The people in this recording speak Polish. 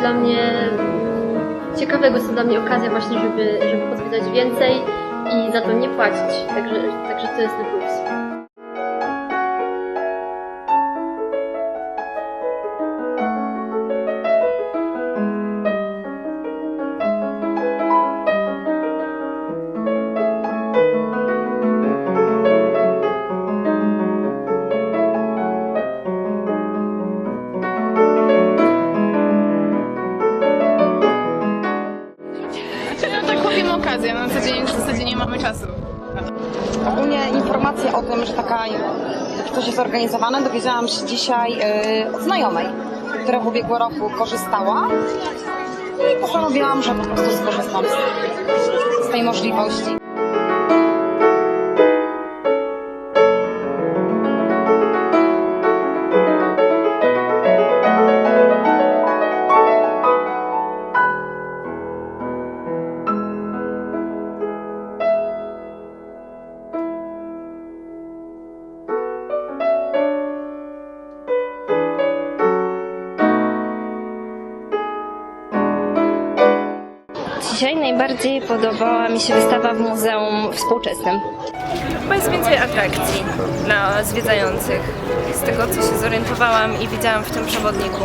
dla mnie mm, ciekawego, jest to dla mnie okazja właśnie, żeby, żeby pozwiedzać więcej i za to nie płacić. Także, także to jest ten plus. Okazję, na co dzień w zasadzie nie mamy czasu. Ogólnie informacje o tym, że taka, coś jest zorganizowane, dowiedziałam się dzisiaj yy, od znajomej, która w ubiegłym roku korzystała i postanowiłam, że po prostu skorzystam z tej możliwości. Dzisiaj najbardziej podobała mi się wystawa w Muzeum Współczesnym. Chyba jest więcej atrakcji dla zwiedzających. Z tego co się zorientowałam i widziałam w tym przewodniku.